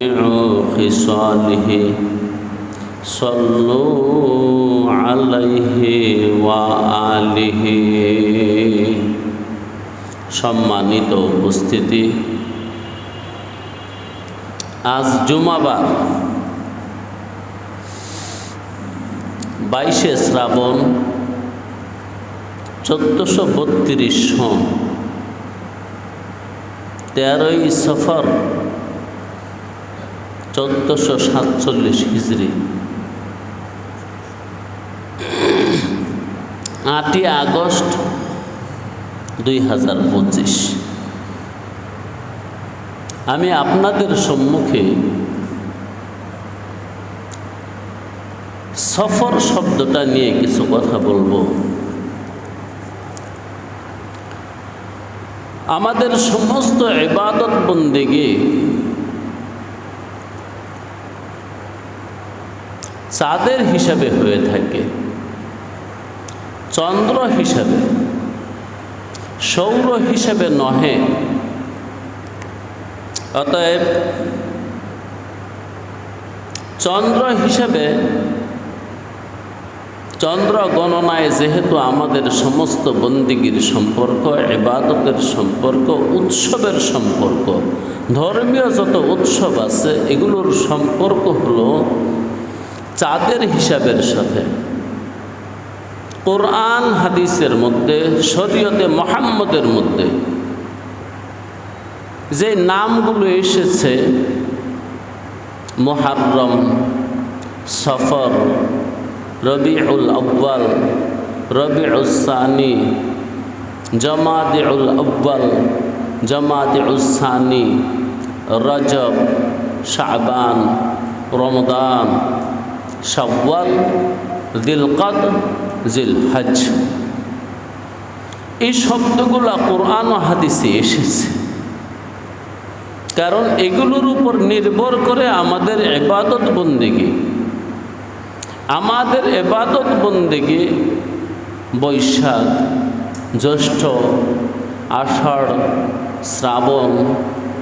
خصاله صلوا عليه وآله সম্মানিত উপস্থিতি আজ জুমাবার বাইশে শ্রাবণ চোদ্দোশো বত্রিশ সন তেরোই সফর চোদ্দোশো সাতচল্লিশ হিজড়ি আটই আগস্ট দুই হাজার পঁচিশ। আমি আপনাদের সম্মুখে সফর শব্দটা নিয়ে কিছু কথা বলব। আমাদের সমস্ত ইবাদত বন্দেগে চাঁদের হিসাবে হয়ে থাকে, চন্দ্র হিসাবে, সৌর হিসাবে নহে। অতএব চন্দ্র হিসাবে চন্দ্র গণনায় যেহেতু আমাদের সমস্ত বন্দিগির সম্পর্ক এবাদতের সম্পর্ক, উৎসবের সম্পর্ক, ধর্মীয় যত উৎসব আছে, এগুলোর সম্পর্ক হলো চাঁদের হিসাবের সাথে। কোরআন হাদিসের মধ্যে, শরীয়তে মোহাম্মদের মধ্যে যে নামগুলো এসেছে মোহারম সফর, রবিউল আব্বাল রবিউসানি জমাদিউল আব্বাল জমাদিউসানি রজব, শাবান রমদান শাওয়াল দিলকদ জিল হজ এই শব্দগুলো কোরআন ও হাদিসে এসেছে। কারণ এগুলোর উপর নির্ভর করে আমাদের এবাদত বন্দিগি। আমাদের এবাদত বন্দিগি বৈশাখ, জ্যৈষ্ঠ, আষাঢ়, শ্রাবণ,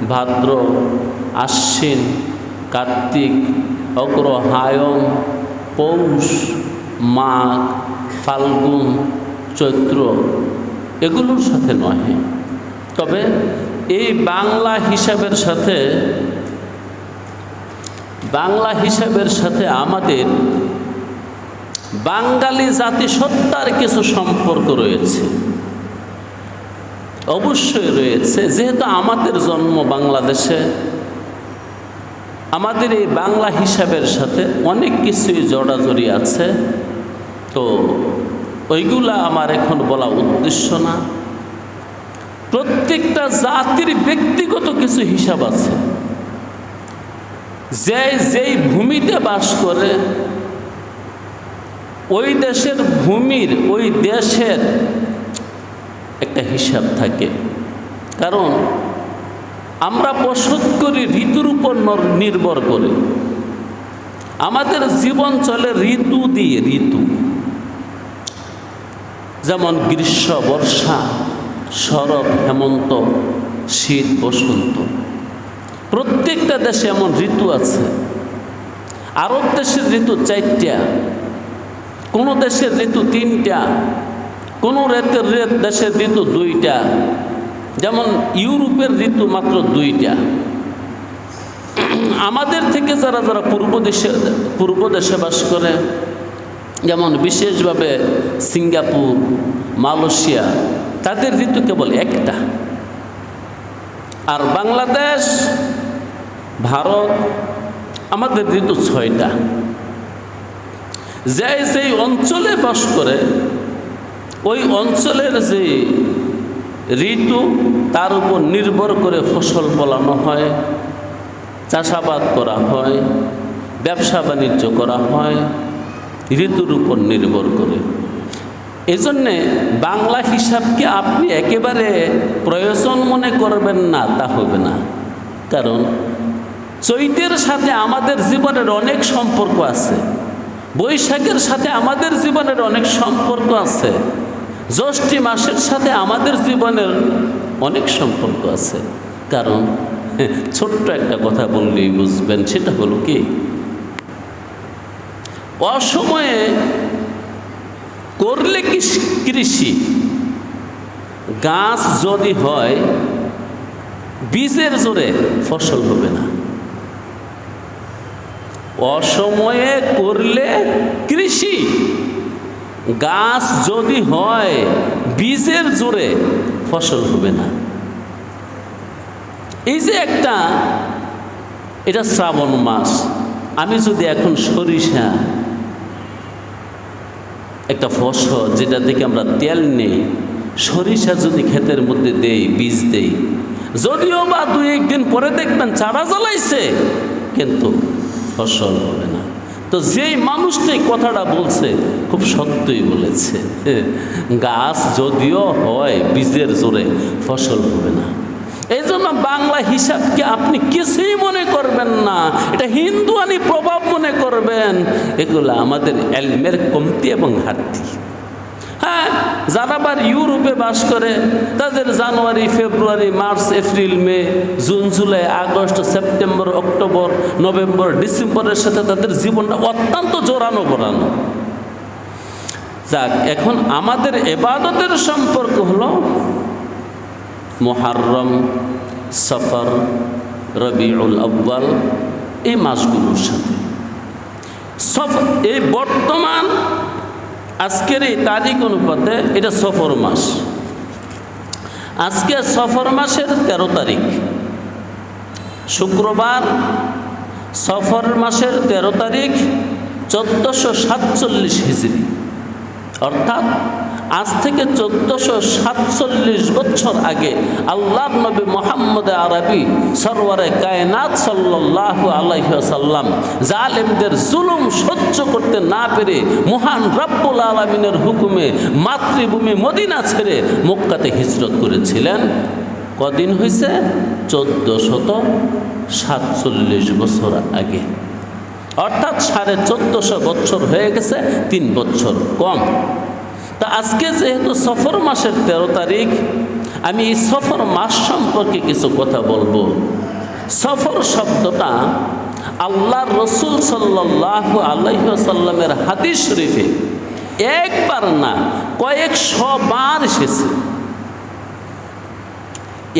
ভাদ্র, আশ্বিন, কার্তিক, অগ্রহায়ণ পৌষ, মাঘ, ফাল্গুন, চৈত্র এগুলোর সাথে নহে। তবে এই বাংলা হিসাবের সাথে, বাংলা হিসাবের সাথে আমাদের বাঙালি জাতিসত্তার কিছু সম্পর্ক রয়েছে। অবশ্যই রয়েছে, যেহেতু আমাদের জন্ম বাংলাদেশে আমাদের এই বাংলা হিসাবের সাথে অনেক কিছুই জড়াজড়ি আছে। তো ওইগুলা আমার এখন বলা উদ্দেশ্য না। প্রত্যেকটা জাতির ব্যক্তিগত কিছু হিসাব আছে। যে যেই ভূমিতে বাস করে, ওই দেশের ভূমির, ওই দেশের একটা হিসাব থাকে। কারণ আমরা বসত করি ঋতুর উপর নির্ভর করে। আমাদের জীবন চলে ঋতু দিয়ে ঋতু। যেমন গ্রীষ্ম, বর্ষা শরৎ হেমন্ত, শীত, বসন্ত। প্রত্যেকটা দেশে এমন ঋতু আছে। আরব দেশের ঋতু চারটা, কোনো দেশের ঋতু তিনটা, কোনো রেতের দেশের ঋতু দুইটা। যেমন ইউরোপের ঋতু মাত্র দুইটা। আমাদের থেকে যারা যারা পূর্ব দেশে পূর্ব দেশে বাস করে, যেমন বিশেষভাবে সিঙ্গাপুর, মালয়েশিয়া, তাদের ঋতু কেবল একটা। আর বাংলাদেশ, ভারত, আমাদের ঋতু ছয়টা। যে যেই অঞ্চলে বাস করে, ওই অঞ্চলের যে ঋতু তার উপর নির্ভর করে ফসল ফলানো হয়, চাষাবাদ করা হয়, ব্যবসা বাণিজ্য করা হয়, ঋতুর উপর নির্ভর করে। এজন্যে বাংলা হিসাবকে আপনি একেবারে প্রয়োজন মনে করবেন না, তা হবে না। কারণ চৈতের সাথে আমাদের জীবনের অনেক সম্পর্ক আছে, বৈশাখের সাথে আমাদের জীবনের অনেক সম্পর্ক আছে। জ্যৈষ্ঠী মাসের সাথে আমাদের জীবনের অনেক সম্পর্ক আছে। কারণ, ছোট্ট একটা কথা বললেই বুঝবেন, সেটা হলো কি? অসময়ে করলে কৃষি- কৃষি? গাছ যদি হয়, বীজের জোরে ফসল হবে না। অসময়ে করলে কৃষি? গাছ যদি হয়, বীজের জোরে ফসল হবে না। এই যে একটা, এটা শ্রাবণ মাস। আমি যদি এখন সরিষা, একটা ফসল যেটা থেকে আমরা তেল নেই, সরিষা যদি ক্ষেতের মধ্যে দেই, বীজ দেই, যদিও বা দুই একদিন পরে দেখবেন চারা জ্বালাইছে, কিন্তু ফসল হবে তো যেই মানুষটাই কথাটা বলছে, খুব সত্যই বলেছে গাছ যদিও হয়, বীজের জোরে ফসল হবে না। এই জন্য বাংলা হিসাবকে আপনি কিছুই মনে করবেন না। এটা হিন্দুয়ানি প্রভাব মনে করবেন। এগুলো আমাদের এলমের কমতি এবং ঘাটতি। যারা আবার ইউরোপে বাস করে, তাদের জানুয়ারি, ফেব্রুয়ারি, মার্চ, এপ্রিল, মে, জুন, জুলাই, আগস্ট, সেপ্টেম্বর, অক্টোবর, নভেম্বর, ডিসেম্বরের সাথে তাদের জীবনটা অত্যন্ত জোরানো করানো যাক, এখন আমাদের এবাদতের সম্পর্ক হলো মোহারম সফর, রবিউল আব্বাল এই মাসগুলোর সাথে। সব এই বর্তমান আজকের এই তারিখ অনুপাতে এটা সফর মাস। আজকে সফর মাসের ১৩ তারিখ। শুক্রবার সফর মাসের ১৩ তারিখ চোদ্দোশো সাতচল্লিশ হিজড়ি অর্থাৎ আজ থেকে চোদ্দোশো সাতচল্লিশ বছর আগে আল্লাহ নবী মোহাম্মদ আরবি সরওয়ারে কায়নাত সাল্লাহ আলাইসাল্লাম জালেমদের জুলুম সহ্য করতে না পেরে মহান রব্বুল আলমিনের হুকুমে মাতৃভূমি মদিনা ছেড়ে মক্কাতে হিজরত করেছিলেন। কদিন হয়েছে চোদ্দোশত সাতচল্লিশ বছর আগে। অর্থাৎ সাড়ে চোদ্দোশো বছর হয়ে গেছে, তিন বছর কম। তা আজকে যেহেতু সফর মাসের তেরো তারিখ, আমি এই সফর মাস সম্পর্কে কিছু কথা বলব। সফর শব্দটা আল্লাহ রসুল সাল্লাহ আল্লাহসাল্লামের হাদিস শরীফে একবার না কয়েকশো বার এসেছে।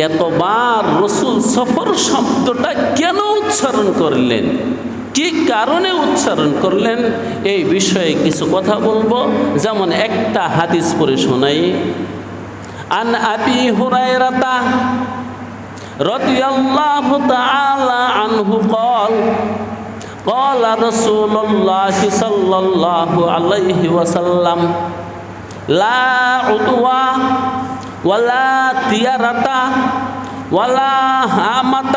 এতবার রসুল সফর শব্দটা কেন উচ্চারণ করলেন? কি কারণে উচ্চারণ করলেন এই বিষয়ে কিছু কথা বলবো যেমন একটা হাদিস পরে শোনাই আন আবি হুরায়রাতা রাদিয়াল্লাহু তাআলা আনহু قال قال رسول الله صلى الله عليه وسلم لا عدوى ولا طيرة ولا هامة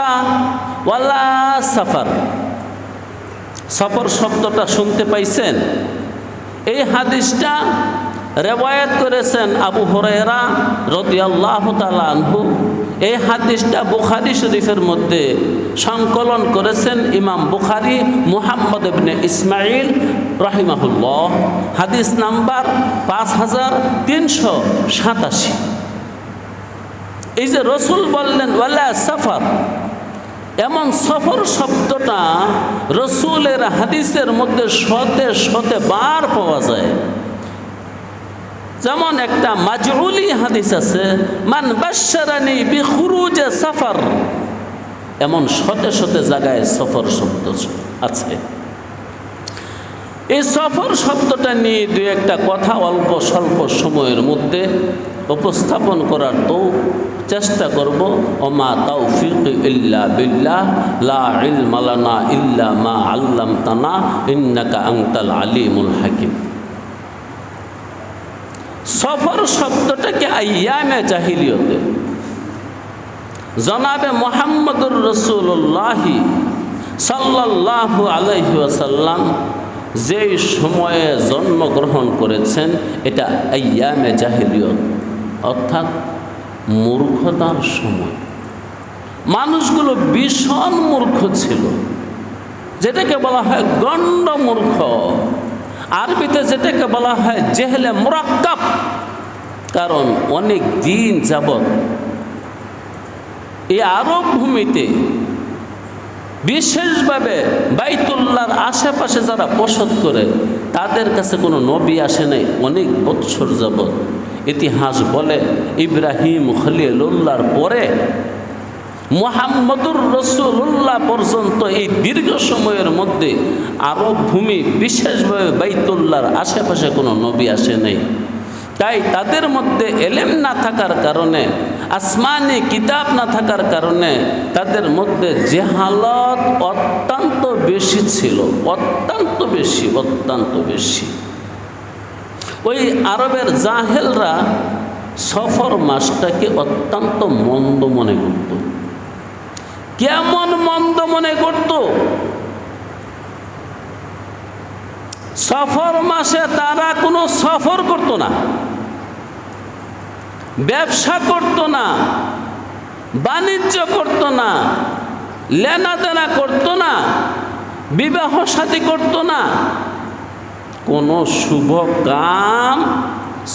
ولا سفر সফর শব্দটা শুনতে পাইছেন? এই হাদিসটা রেবায়াত করেছেন আবু হরেরা রদিয়াল্লাহ আনহু। এই হাদিসটা বুখারি শরীফের মধ্যে সংকলন করেছেন ইমাম বুখারি মুহাম্মদ ইবনে ইসমাইল রহিমাহুল্লাহ। হাদিস নাম্বার পাঁচ হাজার তিনশো সাতাশি। এই যে রসুল বললেন, ওয়ালা সফর। এমন সফর শব্দটা রসুলের হাদিসের মধ্যে শতে শতে বার পাওয়া যায়। যেমন একটা মাজউলি হাদিস আছে, মান বাসারানি বিখুরুজে সফর। এমন শতে শতে জায়গায় সফর শব্দ আছে। এই সফর শব্দটা নিয়ে দু একটা কথা অল্প স্বল্প সময়ের মধ্যে উপস্থাপন করার তো চেষ্টা করব, ওমা তৌফিক ইল্লা বিল্লাহ, লা ইলমা লানা ইল্লা মা আল্লাম তানা ইন্নাকা আংতাল আলিমুল হাকিম। সফর শব্দটাকে আয়ামে জাহিলিয়তে। জনাবে মোহাম্মদুর রসুল্লাহি সাল্লাল্লাহু আলাইহি ওয়াসাল্লাম যেই সময়ে জন্মগ্রহণ করেছেন, এটা আয়ামে জাহিলিয়ত। অর্থাৎ মূর্খতার সময়। মানুষগুলো ভীষণ মূর্খ ছিল। যেটাকে বলা হয় গণ্ড মূর্খ। আরবিতে যেটাকে বলা হয় জেহেলে মোরাক্কাব। কারণ অনেক দিন যাবৎ এই আরব ভূমিতে বিশেষভাবে বাইতুল্লাহর আশেপাশে যারা বসত করে, তাদের কাছে কোনো নবী আসে নাই অনেক বৎসর যাবৎ। ইতিহাস বলে ইব্রাহিম খলিলুল্লাহর পরে মোহাম্মদুর রসুল্লাহ পর্যন্ত এই দীর্ঘ সময়ের মধ্যে আরব ভূমি বিশেষভাবে বাইতুল্লাহর আশেপাশে কোনো নবী আসে নাই। তাই তাদের মধ্যে এলেম না থাকার কারণে, আসমানি কিতাব না থাকার কারণে তাদের মধ্যে জেহালত অত্যন্ত বেশি ছিল, অত্যন্ত বেশি অত্যন্ত বেশি। ওই আরবের জাহেলরা সফর মাসটাকে অত্যন্ত মন্দ মনে করত। কেমন মন্দ মনে করত? সফর মাসে তারা কোনো সফর করত না, ব্যবসা করত না, বাণিজ্য করত না, লেনাদেনা করত না, বিবাহ সাথী করত না কোনো শুভ কাম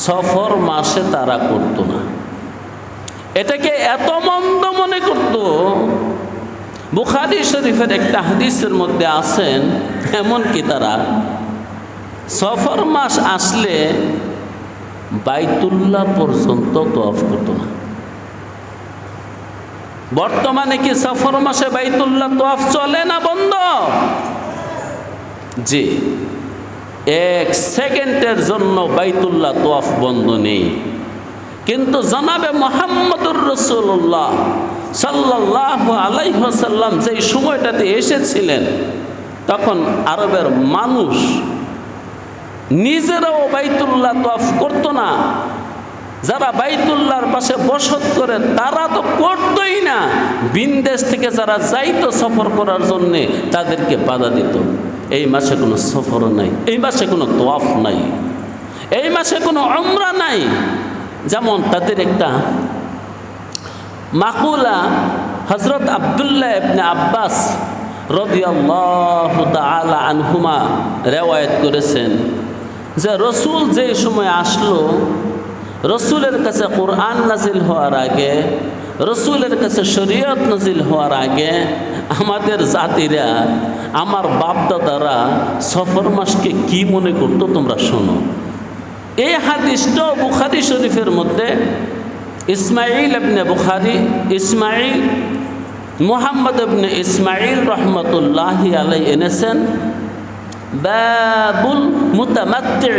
সফর মাসে তারা করতো না। এটাকে এত মন্দ মনে করত। বুখারি শরীফের একটা হাদিসের মধ্যে আছেন, এমনকি তারা সফর মাস আসলে বাইতুল্লাহ পর্যন্ত তফ করতো না। বর্তমানে কি সফর মাসে বাইতুল্লাহ তফ চলে না বন্ধ? জি। এক সেকেন্ডের জন্য বাইতুল্লাহ তোয়াফ বন্ধ নেই। কিন্তু জানাবে মোহাম্মদুর রসুল্লাহ সাল্লাহ আলাইসাল্লাম যেই সময়টাতে এসেছিলেন, তখন আরবের মানুষ নিজেরাও বাইতুল্লাহ তোয়াফ করতো না। যারা বাইতুল্লাহর পাশে বসত করে, তারা তো করতোই না। বিনদেশ থেকে যারা যাইতো সফর করার জন্যে, তাদেরকে বাধা দিত। এই মাসে কোনো সফর নাই, এই মাসে কোনো তোয়াফ নাই, এই মাসে কোনো অমরা নাই। যেমন তাদের একটা মাকুলা হজরত আবদুল্লাহ ইবনে আব্বাস রদিয়াল্লাহু তাআলা আনহুমা রেওয়ায়ত করেছেন যে রসুল যে সময় আসলো, রসুলের কাছে কোরআন নাজিল হওয়ার আগে রসুলের কাছে শরীয়ত নাজিল হওয়ার আগে আমাদের জাতিরা, আমার বাপদাদারা সফর মাসকে কি মনে করতো তোমরা শোনো? এই হাদিসটাও বুখারি শরীফের মধ্যে ইসমাইল এবনে বুখারি ইসমাইল মোহাম্মদ এবনে ইসমাইল রহমতুল্লাহ আলাই এনেছেন, বাবুল মুতামাত্তি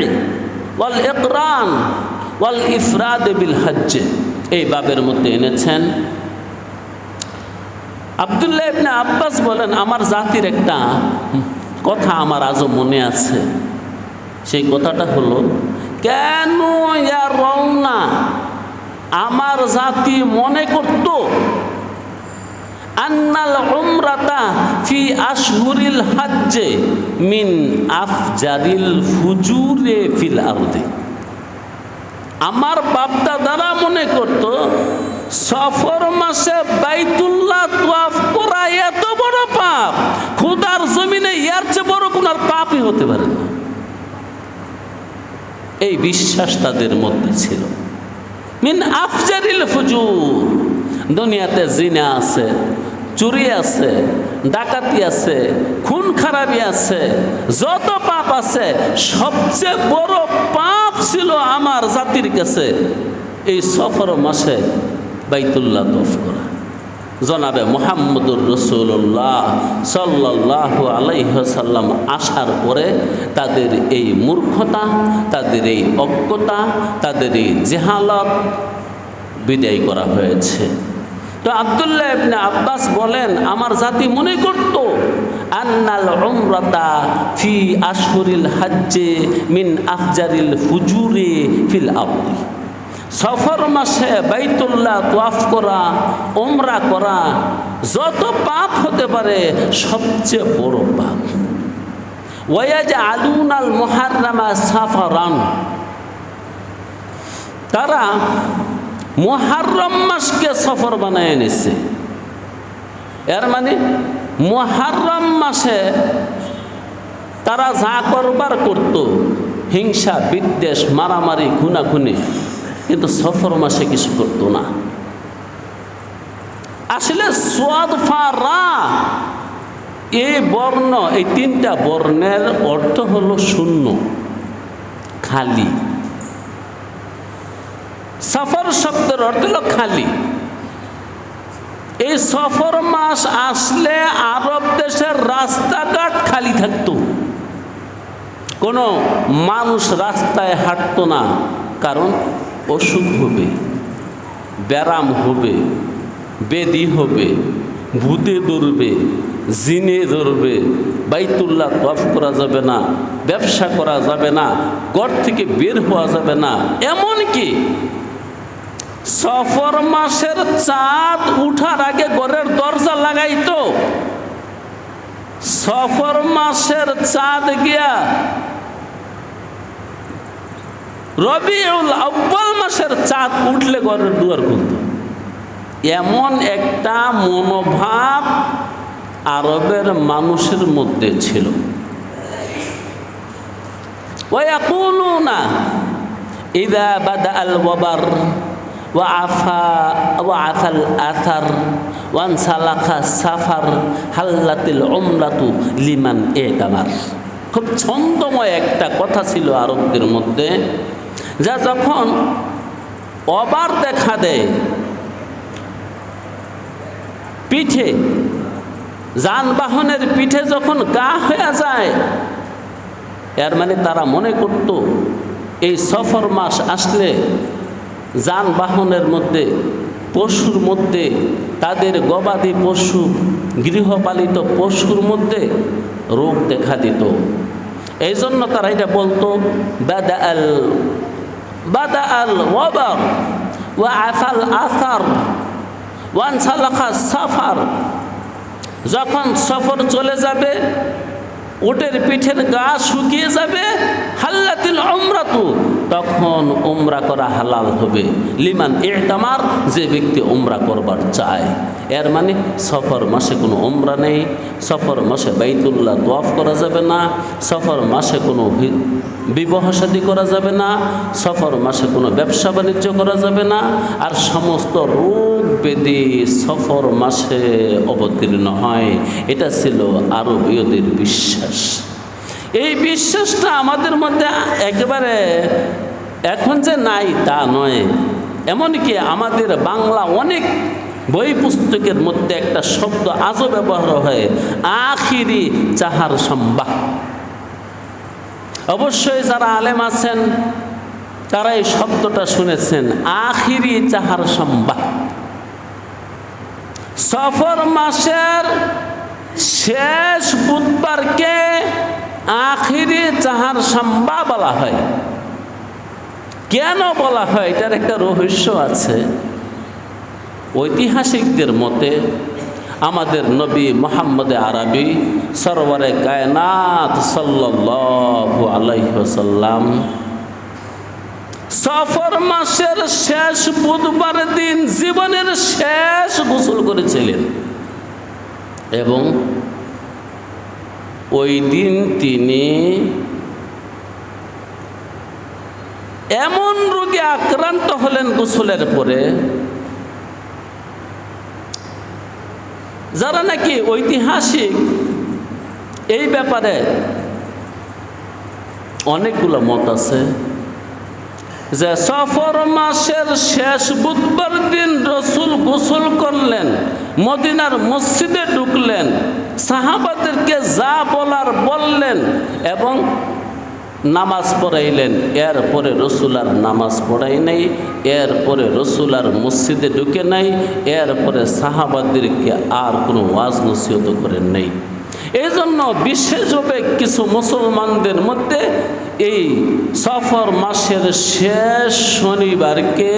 ওয়াল ইকরান ওয়াল ইফরাদ বিল হজ্জ এই বাবের মধ্যে এনেছেন। আবদুল্লাহ ইবনে আব্বাস বলেন, আমার জাতির একটা কথা আমার আজও মনে আছে। সেই কথাটা হলো, কেন রওনা আমার জাতি মনে করত, আন্নাল উমরাতা ফি আশহুরিল হাজ্জে মিন আফজারিল ফুজুরে ফিল আরদে? আমার বাপদাদারা মনে করত, সফর মাসে বাইতুল্লাহ তোয়াফ করা এত বড় পাপ, খুদার জমিনে ইয়ার চেয়ে বড় কোন আর পাপই হতে পারে না। এই বিশ্বাস তাদের মধ্যে ছিল। মিন আফজারিল ফুজুর, দুনিয়াতে জিনা আছে, চুরি আছে, ডাকাতি আছে, খুন খারাপি আছে, যত পাপ আছে, সবচেয়ে বড় ছিল আমার জাতির কাছে এই সফর মাসে বাইতুল্লাহ তফ করা জনাবে মোহাম্মদুর রসুল্লাহ সাল্লাহ আলাইসাল্লাম আসার পরে তাদের এই মূর্খতা, তাদের এই অজ্ঞতা, তাদের এই জেহালত বিদায় করা হয়েছে। তো আবদুল্লাহ আব্বাস বলেন, আমার জাতি মনে করত আন্নাল উমরাতা ফি আশহুরিল হাজ্জে মিন আফজারিল ফুজুরে ফিল আবদি সফর মাসে বাইতুল্লাহ তোয়াফ করা ওমরা করা, যত পাপ হতে পারে সবচেয়ে বড় পাপ। ওয়াজ আলুন আল মোহারামা সাফারান। তারা মোহারম মাসকে সফর বানায় এনেছে। এর মানে মোহারম মাসে তারা যা করবার করত, হিংসা, বিদ্বেষ, মারামারি, খুনাখুনি, কিন্তু সফর মাসে কিছু করতো না। আসলে এই বর্ণ, এই তিনটা বর্ণের অর্থ হলো শূন্য, খালি। সফর শব্দের অর্থ হলো খালি। এই সফর মাস আসলে আরব দেশের রাস্তাঘাট খালি থাকতো। কোনো মানুষ রাস্তায় হাঁটতো না, কারণ অসুখ হবে ব্যারাম হবে, বেদি হবে, ভূতে ধরবে, জিনে ধরবে, বাইতুল্লাহ তফ করা যাবে না, ব্যবসা করা যাবে না, ঘর থেকে বের হওয়া যাবে না। এমনকি সফর মাসের চাঁদ উঠার আগে ঘরের দরজা লাগাইতো। সফর মাসের চাঁদ গিয়া রবিউল আব্বাল মাসের চাঁদ উঠলে ঘরের দুয়ার খুলত। এমন একটা মনোভাব আরবের মানুষের মধ্যে ছিল। ওয়াকুলুনা ইদা বাদা আল ওয়াবার। وعفا وعفى الأثر وانسلخ السفر حلت العمرة লিমান এটামার খুব ছন্দময় একটা কথা ছিল আরবদের মধ্যে যা যখন অবার দেখা দেয় পিঠে যানবাহনের পিঠে যখন গা হয়ে যায় এর মানে তারা মনে করত এই সফর মাস আসলে যানবাহনের মধ্যে, পশুর মধ্যে, তাদের গবাদি পশু, গৃহপালিত পশুর মধ্যে রোগ দেখা দিত। এই জন্য তারা এটা বলতো বাদা আল ওয়াবার, ওয়া আফাল আসার, ওয়ান সালাখা সাফার। যখন সফর চলে যাবে ওটের পিঠের গা শুকিয়ে যাবে, হাল্লাতিল অমরাতু তখন ওমরা করা হালাল হবে। লিমান এহতামার যে ব্যক্তি ওমরা করবার চায়। এর মানে সফর মাসে কোনো ওমরা নেই, সফর মাসে বাইতুল্লাহ দোয়াফ করা যাবে না, সফর মাসে কোনো বিবাহ শাদী করা যাবে না, সফর মাসে কোনো ব্যবসা বাণিজ্য করা যাবে না, আর সমস্ত রোগ বেদি সফর মাসে অবতীর্ণ হয়। এটা ছিল আরবীয়দের বিশ্বাস। এই বিশ্বাসটা আমাদের মধ্যে একেবারে এখন যে নাই তা নয়। এমনকি আমাদের বাংলা অনেক বই পুস্তকের মধ্যে একটা শব্দ আজও ব্যবহার হয়, আখিরি চাহার সম্বাহ অবশ্যই যারা আলেম আছেন, তারা এই শব্দটা শুনেছেন, আখিরি চাহার সম্বাহ সফর মাসের শেষ বুধবারকে আখিরি যাহার সাম্বা বলা হয়। কেন বলা হয়? এটার একটা রহস্য আছে। ঐতিহাসিকদের মতে আমাদের নবী মোহাম্মদ আরবি সরোবরে কায়নাত সাল্লাল্লাহু আলাইহি ওয়াসাল্লাম সফর মাসের শেষ বুধবার দিন জীবনের শেষ গোসল করেছিলেন। এবং ওই দিন তিনি এমন রোগে আক্রান্ত হলেন গোসলের পরে, যারা নাকি ঐতিহাসিক এই ব্যাপারে অনেকগুলো মত আছে যে সফর মাসের শেষ বুধবার দিন রসুল গোসল করলেন, মদিনার মসজিদে ঢুকলেন। সাহাবাদেরকে যা বলার বললেন এবং নামাজ পড়াইলেন। এরপরে রসুল আর নামাজ পড়াই নাই, এরপরে রসুল আর মসজিদে ঢুকে নাই, এরপরে সাহাবাদেরকে আর কোনো ওয়াজ নসিহত করেন নেই। এই জন্য বিশেষভাবে কিছু মুসলমানদের মধ্যে এই সফর মাসের শেষ শনিবারকে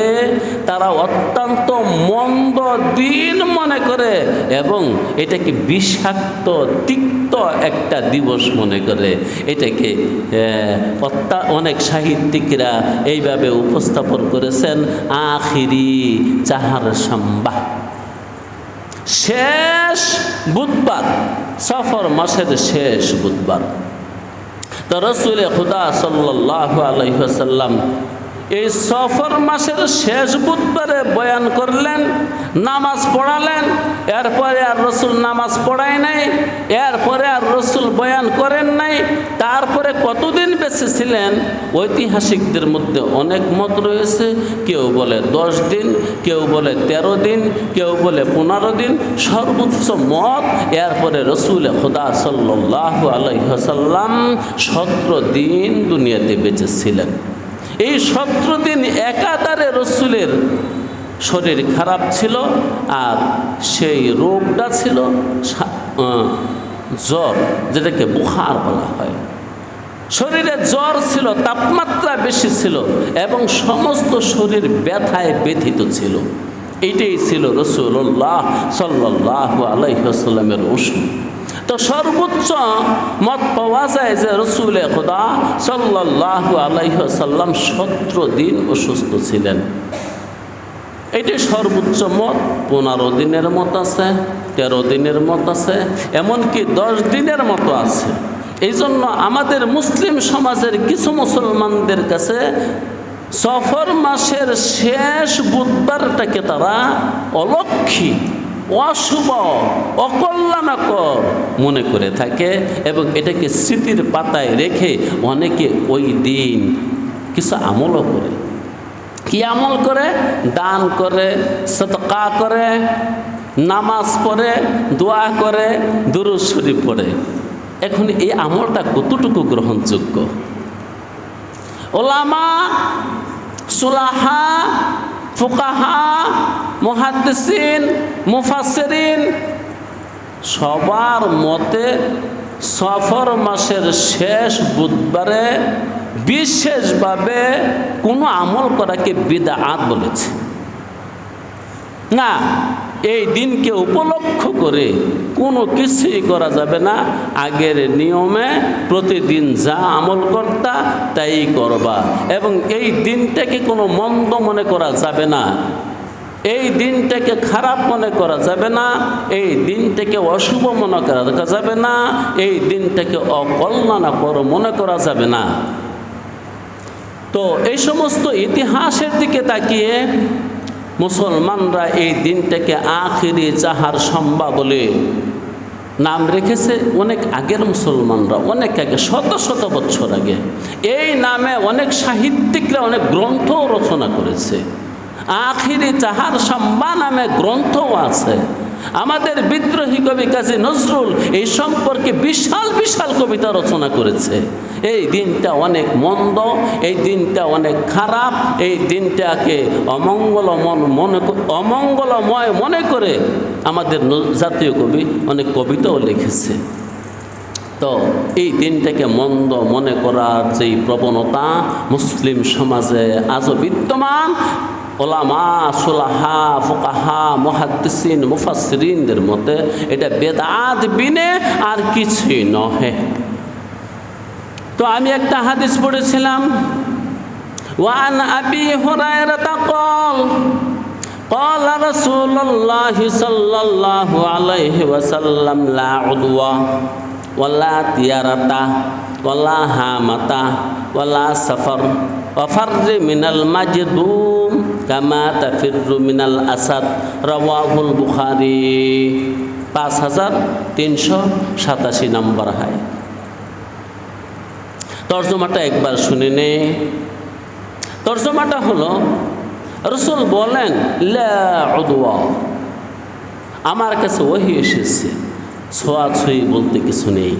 তারা অত্যন্ত মন্দ দিন মনে করে এবং এটাকে বিষাক্ত, তিক্ত একটা দিবস মনে করে। এটাকে অনেক সাহিত্যিকরা এইভাবে উপস্থাপন করেছেন, আখিরি চাহার সম্বাহ। শেষ বুধবার সফর মাসের শেষ বুধবার। তো রসুল খুদা সাল্লাহ আলহ্লাম এই সফর মাসের শেষ বুধবারে বয়ান করলেন, নামাজ পড়ালেন, এরপরে আর রসুল নামাজ পড়ায় নাই, এরপরে আর রসুল বয়ান করেন নাই, তারপরে কতদিন বেঁচে ছিলেন? ঐতিহাসিকদের মধ্যে অনেক মত রয়েছে, কেউ বলে দশ দিন, কেউ বলে তেরো দিন, কেউ বলে পনেরো দিন, সর্বোচ্চ মত, এরপরে রসুল খোদা সাল্লাহ আলহ্লাম সতেরো দিন দুনিয়াতে বেঁচেছিলেন এই সতেরো দিন একাধারে রসুলের শরীর খারাপ ছিল আর সেই রোগটা ছিল জ্বর, যেটাকে বুখার বলা হয়। শরীরে জ্বর ছিল, তাপমাত্রা বেশি ছিল এবং সমস্ত শরীর ব্যথায় ব্যথিত ছিল। এইটাই ছিল রসুল্লাহ সাল্লাহ আলাইসাল্লামের ওষুধ তো সর্বোচ্চ মত পাওয়া যায় যে রসুলে খোদা সাল্লাহ আলাইসাল্লাম সতেরো দিন অসুস্থ ছিলেন। এটি সর্বোচ্চ মত, পনেরো দিনের মত আছে, তেরো দিনের মত আছে, এমনকি দশ দিনের মতো আছে। এই জন্য আমাদের মুসলিম সমাজের কিছু মুসলমানদের কাছে সফর মাসের শেষ বুধবারটাকে তারা অলক্ষী। অশুভ, অকল্যাণকর মনে করে থাকে এবং এটাকে স্মৃতির পাতায় রেখে অনেকে ওই দিন কিছু আমলও করে। কি আমল করে? দান করে সতকা করে, নামাজ পড়ে, দোয়া করে, দুরুদ শরীফ পড়ে। এখন এই আমলটা কতটুকু গ্রহণযোগ্য? ওলামা, সুলাহা ফুকাহা মহাদ্দিন মুফাসেরিন সবার মতে সফর মাসের শেষ বুধবারে বিশেষভাবে কোনো আমল করাকে বিদাআত বলেছে। না, এই দিনকে উপলক্ষ করে কোনো কিছুই করা যাবে না। আগের নিয়মে প্রতিদিন যা আমল করতা তাই করবা। এবং এই দিনটাকে কোনো মন্দ মনে করা যাবে না। এই দিনটাকে খারাপ মনে করা যাবে না। এই দিনটাকে অশুভ মনে করা যাবে না। এই দিনটাকে অকল্যাণকর মনে করা যাবে না। তো এই সমস্ত ইতিহাসের দিকে তাকিয়ে মুসলমানরা এই দিনটাকে আখিরি যাহার সম্ভা বলে নাম রেখেছে অনেক আগের মুসলমানরা, অনেক আগে, শত শত বছর আগে। এই নামে অনেক সাহিত্যিকরা অনেক গ্রন্থ রচনা করেছে। আখিরি চাহার সম্বা নামে গ্রন্থও আছে। আমাদের বিদ্রোহী কবি কাজী নজরুল এই সম্পর্কে বিশাল বিশাল কবিতা রচনা করেছে। এই দিনটা অনেক মন্দ, এই দিনটা অনেক খারাপ, এই দিনটাকে অমঙ্গলমন মনে অমঙ্গলময় মনে করে আমাদের জাতীয় কবি অনেক কবিতাও লিখেছে। তো এই দিনটাকে মন্দ মনে করার যেই প্রবণতা মুসলিম সমাজে আজও বিদ্যমান ওলামা সুলাহা ফুকাহা মহাদ্দিসিন মুফাসরিনদের মতে এটা বেদাত বিনে আর কিছুই নহে তো আমি একটা হাদিস পড়েছিলাম ওয়ান আবি হুরায়রা قال قال رسول الله صلى الله عليه وسلم لا عدوى ولا طيرة ولا هامة ولا سفر وفر من المجدوم কামা তাফিরু মিনাল আসাদ, রওয়াহুল বুখারি। পাঁচ হাজার তিনশো সাতাশি নম্বর হয় তর্জমাটা একবার শুনে নে। তর্জমাটা হলো, রসুল বলেন লদুয়া আমার কাছে ওহি এসেছে, ছোঁয়াছুঁই বলতে কিছু নেই।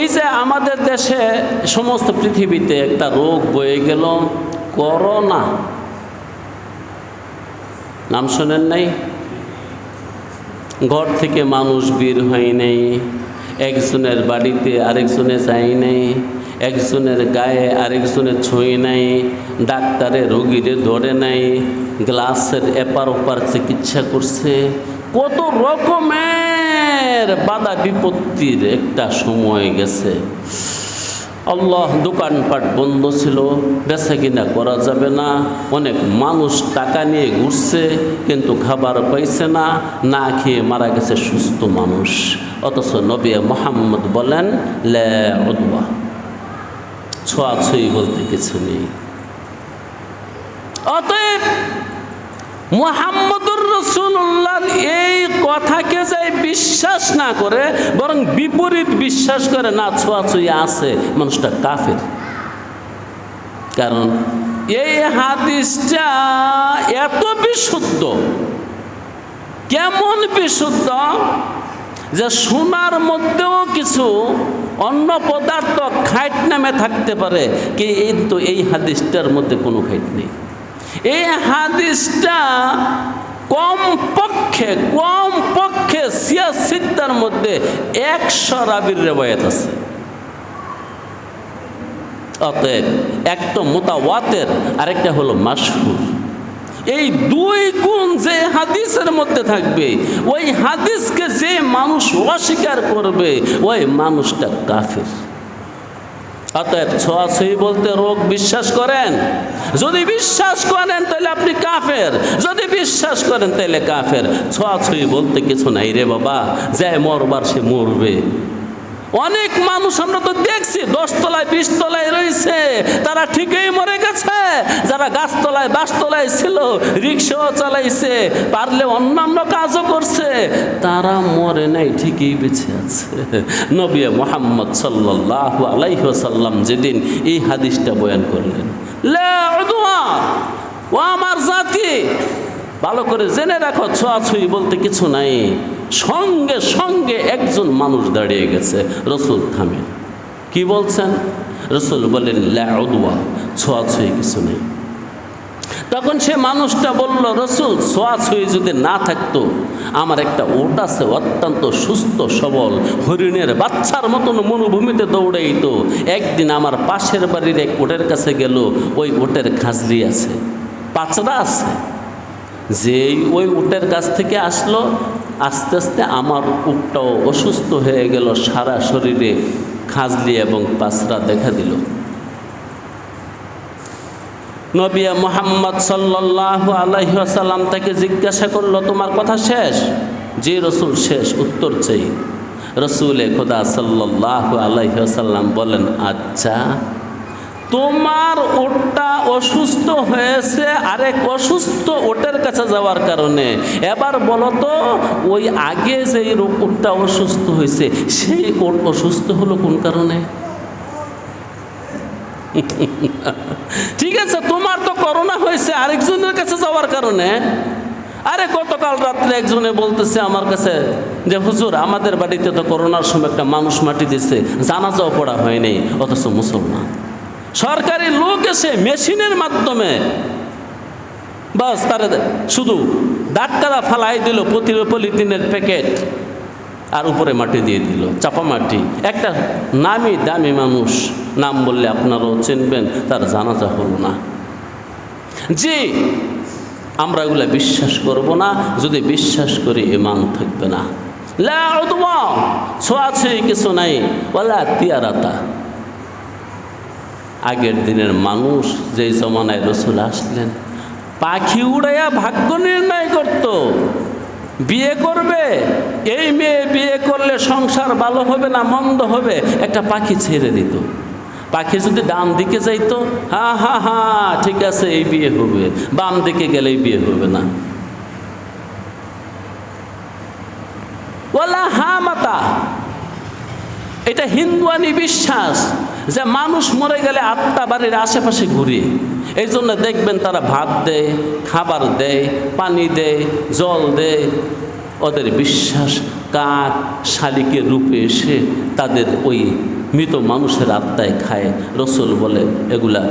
এই যে আমাদের দেশে সমস্ত পৃথিবীতে একটা রোগ বয়ে গেল, করোনা। নাম শোনেন নাই? ঘর থেকে মানুষ বের হয় নাই, একজনের বাড়িতে আরেকজনে যায় নাই, একজনের গায়ে আরেকজনের ছুঁয়ে নাই, ডাক্তারে রোগীরে ধরে নাই, গ্লাসের এপার ওপার চিকিৎসা করছে। কত রকমের বাধা বিপত্তির একটা সময় গেছে। আল্লাহ দোকানপাট বন্ধ ছিল, বেচা কিনা করা যাবে না। অনেক মানুষ টাকা নিয়ে ঘুরছে, কিন্তু খাবার পাইছে না না খেয়ে মারা গেছে সুস্থ মানুষ। অথচ নবী মোহাম্মদ বলেন, লে উদওয়া। ছোঁয়াছুঁই বলতে কিছু নেই। অতএব মুহাম্মদুর রসুল্লাহর এই কথাকে যে বিশ্বাস না করে, বরং বিপরীত বিশ্বাস করে, না, ছোঁয়াছুঁই আছে, মানুষটা কাফের। কারণ এই হাদিসটা এত বিশুদ্ধ, কেমন বিশুদ্ধ যে সোনার মধ্যেও কিছু অন্য পদার্থ খাইট নামে থাকতে পারে, কিন্তু এই হাদিসটার মধ্যে কোনো খাইট নেই। এই হাদিসটা কম পক্ষে কম পক্ষে সিয়াসিদ্দার মধ্যে একশো রাবির রেবায়ত আছে। অতএব একটা মোতাওয়াতের, আরেকটা হলো মাসহুর এই দুই গুণ যে হাদিসের মধ্যে থাকবে, ওই হাদিসকে যে মানুষ অস্বীকার করবে, ওই মানুষটা কাফের। অতএব ছোঁয়াছুঁই বলতে রোগ বিশ্বাস করেন। যদি বিশ্বাস করেন, তাহলে আপনি কাফের। যদি বিশ্বাস করেন, তাহলে কাফের। ছোঁয়াছুঁই বলতে কিছু নাই রে বাবা যায় মরবার সে মরবে। অনেক মানুষ আমরা তো দেখছি, দশতলায়, বিশতলায় রয়েছে। তারা ঠিকই মরে গেছে। যারা গাছতলায়, বাসতলায় ছিল, রিক্সাও চালাইছে। পারলে অন্যান্য কাজও করছে। তারা মরে নাই, ঠিকই বেঁচে আছে। নবী মোহাম্মদ সাল্লাহ আলাইসাল্লাম যেদিন এই হাদিসটা বয়ান করলেন, লে ও আমার জাতি ভালো করে জেনে রাখো, ছোঁয়াছুঁই বলতে কিছু নাই। সঙ্গে সঙ্গে একজন মানুষ দাঁড়িয়ে গেছে, রসুল থামেন। কি বলছেন? রসুল বলেন ল্যাউদুয়া ছোঁয়াছুঁই কিছু নেই। তখন সে মানুষটা বলল, রসুল ছোঁয়াছুঁই যদি না থাকতো, আমার একটা ওট আছে অত্যন্ত সুস্থ, সবল, হরিণের বাচ্চার মতন মরুভূমিতে দৌড়াইতো। একদিন আমার পাশের বাড়ির এক ওটের কাছে গেল, ওই ওটের খাজরি আছে, পাচড়া আছে। যেই ওই উটের কাছ থেকে আসলো, আস্তে আস্তে আমার উটটাও অসুস্থ হয়ে গেল, সারা শরীরে খাজলি এবং পাঁচরা দেখা দিল। নবিয়া মোহাম্মদ সাল্লাহ আলহিহাসাল্লাম তাকে জিজ্ঞাসা করল, তোমার কথা শেষ? যে রসুল, শেষ। উত্তর চাই। রসুলে খোদা সাল্লাহ আলহিহাসাল্লাম বলেন আচ্ছা তোমার ওটটা অসুস্থ হয়েছে, আরেক অসুস্থ ওটের কাছে যাওয়ার কারণে। এবার বলো তো, ওই আগে যে ওটটা অসুস্থ হয়েছে, সেই ওট অসুস্থ হলো কোন কারণে? ঠিক আছে, তোমার তো করোনা হয়েছে, আরেকজনের কাছে যাওয়ার কারণে। আরে, গতকাল রাত্রে একজনে বলতেছে আমার কাছে যে, হুজুর, আমাদের বাড়িতে তো করোনার সময় একটা মানুষ মাটি দিছে, জানাজাও পড়া হয়নি, অথচ মুসলমান। সরকারি লোক এসে মেশিনের মাধ্যমে বাস তারা শুধু ডাক্তারা ফালাই দিল প্রতি পলিথিনের প্যাকেট। আর উপরে মাটি দিয়ে দিল, চাপা মাটি। একটা নামি দামি মানুষ নাম বললে আপনারাও চিনবেন, তার জানাজা হলো না। জি, আমরা এগুলা বিশ্বাস করব না, যদি বিশ্বাস করি ইমান থাকবে না। কিছু নাই তিয়ারাতা। আগের দিনের মানুষ যেই জমানায় রসুল আসলেন, পাখি উড়াইয়া ভাগ্য নির্ণয় করত। বিয়ে করবে? এই মেয়ে বিয়ে করলে সংসার ভালো হবে না, মন্দ হবে? একটা পাখি ছেড়ে দিত। পাখি যদি ডান দিকে যাইতো, হা হা হা, ঠিক আছে, এই বিয়ে হবে। বাম দিকে গেলেই বিয়ে হবে না। ওলা হা মাতা এটা হিন্দুয়ানি বিশ্বাস। যে মানুষ মরে গেলে আত্মা বাড়ির আশেপাশে ঘুরে এই জন্য দেখবেন তারা ভাত দেয়, খাবার দেয়, পানি দেয়, জল দেয়। ওদের বিশ্বাস কাক শালিকের রূপে এসে তাদের ওই মৃত মানুষের আত্মায় খায়। রসুল বলে, এগুলা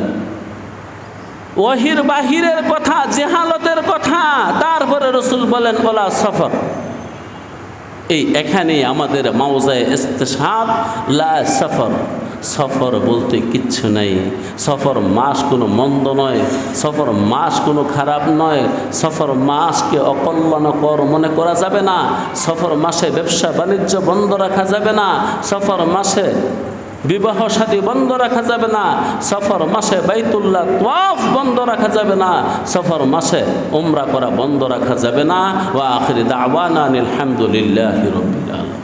ওহির বাহিরের কথা, জেহালতের কথা। তারপরে রসুল বলেন, ওলা সফর। এই এখানেই আমাদের মাওজায় ইস্তেসাদ লা সফর। সফর বলতে কিচ্ছু নাই। সফর মাস কোনো মন্দ নয়, সফর মাস কোনো খারাপ নয়, সফর মাসকে অকল্যাণকর মনে করা যাবে না, সফর মাসে ব্যবসা বাণিজ্য বন্ধ রাখা যাবে না, সফর মাসে বিবাহ সাদী বন্ধ রাখা যাবে না, সফর মাসে বাইতুল্লাহ তোয়াফ বন্ধ রাখা যাবে না, সফর মাসে উমরা করা বন্ধ রাখা যাবে না। ওয়া আখিরি দাওয়ানা আলহামদুলিল্লাহ রবিল আলম